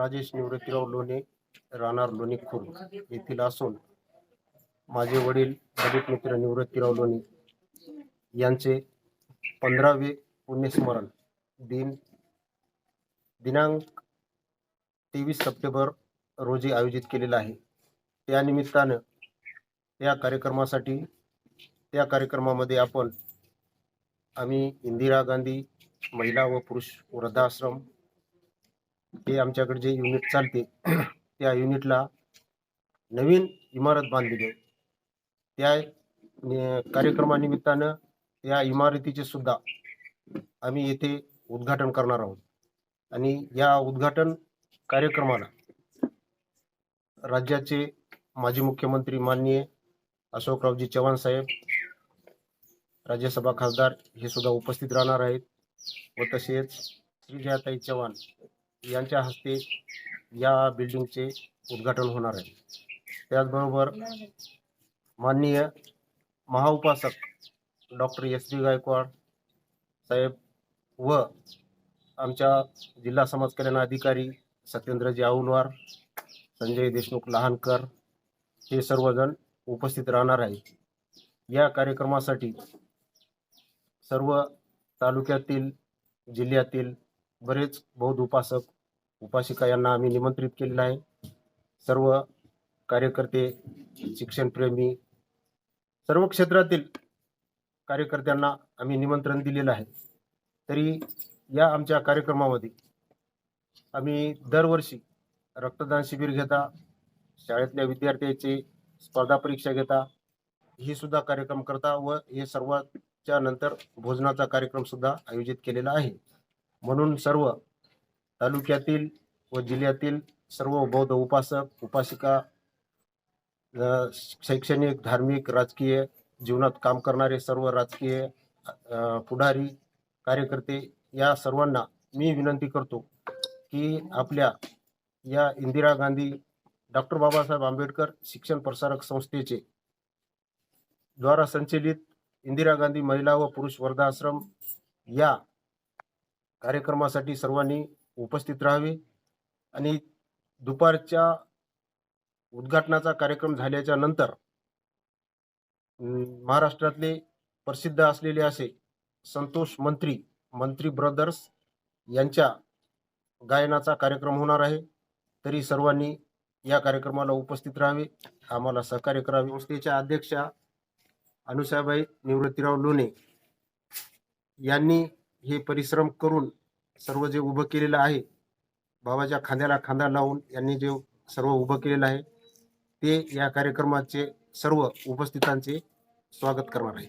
राजेश निवृत्तीराव लोणे राहणार लोणी खुर्द येथील असून माझे वडील दलित मित्र निवृत्तीराव लोणे यांचे पंधरावे पुण्यस्मरण दिन दिनांक तेवीस सप्टेंबर रोजी आयोजित केलेला आहे. त्या निमित्तानं या कार्यक्रमासाठी त्या कार्यक्रमामध्ये आपण आम्ही इंदिरा गांधी महिला व पुरुष वृद्धाश्रम हे आमच्याकडे जे युनिट चालते त्या युनिटला नवीन इमारत बांधलेली आहे. त्या कार्यक्रमानिमित्तानं या इमारतीचे सुद्धा आम्ही येथे उद्घाटन करणार आहोत. आणि या उद्घाटन कार्यक्रमाला राज्याचे माजी मुख्यमंत्री माननीय अशोकरावजी चव्हाण साहेब राज्यसभा खासदार हे सुद्धा उपस्थित राहणार आहेत. व तसेच श्रीजयाताई चव्हाण यांच्या हस्ते या बिल्डिंगचे उद्घाटन होणार आहे. त्याचबरोबर माननीय महाउपासक डॉक्टर एस डी गायकवाड साहेब व आमच्या जिल्हा समाज कल्याण अधिकारी सत्येंद्रजी औलवार संजय देशमुख लहानकर हे सर्वजण उपस्थित राहणार आहेत. या कार्यक्रमासाठी सर्व तालुक्यातील जिल्ह्यातील बरेच बौद्ध उपासक उपासिका यांना आम्ही निमंत्रित केलेलं आहे. सर्व कार्यकर्ते शिक्षणप्रेमी सर्व क्षेत्रातील कार्यकर्त्यांना आम्ही निमंत्रण दिलेलं आहे. तरी या आमच्या कार्यक्रमामध्ये आम्ही दरवर्षी रक्तदान शिबिर घेता शाळेतल्या विद्यार्थ्यांची स्पर्धा परीक्षा घेता ही सुद्धा कार्यक्रम करता व हे सर्वांच्या नंतर भोजनाचा कार्यक्रम सुद्धा आयोजित केलेला आहे. म्हणून सर्व तालुक्यातील व जिल्ह्यातील सर्व बौद्ध उपासक उपासिका शैक्षणिक धार्मिक राजकीय जीवनात काम करणारे सर्व राजकीय पुढारी कार्यकर्ते या सर्वांना मी विनंती करतो की आपल्या या इंदिरा गांधी डॉक्टर बाबासाहेब आंबेडकर शिक्षण प्रसारक संस्थेचे द्वारा संचलित इंदिरा गांधी महिला व पुरुष वर्धाश्रम या कार्यक्रमासाठी सर्वांनी उपस्थित राहावे आणि दुपारच्या उद्घाटनाचा कार्यक्रम झाल्याच्यानंतर महाराष्ट्रातले प्रसिद्ध असलेले असे संतोष मंत्री मंत्री ब्रदर्स यांच्या गायनाचा कार्यक्रम होणार आहे. तरी सर्वांनी या कार्यक्रमाला उपस्थित राहावे. आम्हाला सहकार्य करावे. संस्थेच्या अध्यक्षा अनुसाबाई निवृत्तीराव लोणे यांनी हे परिश्रम करून सर्व जे उभं केलेलं आहे बाबाच्या खांद्याला खांदा लावून यांनी जे सर्व उभं केलेलं आहे ते या कार्यक्रमाचे सर्व उपस्थितांचे स्वागत करणार आहे.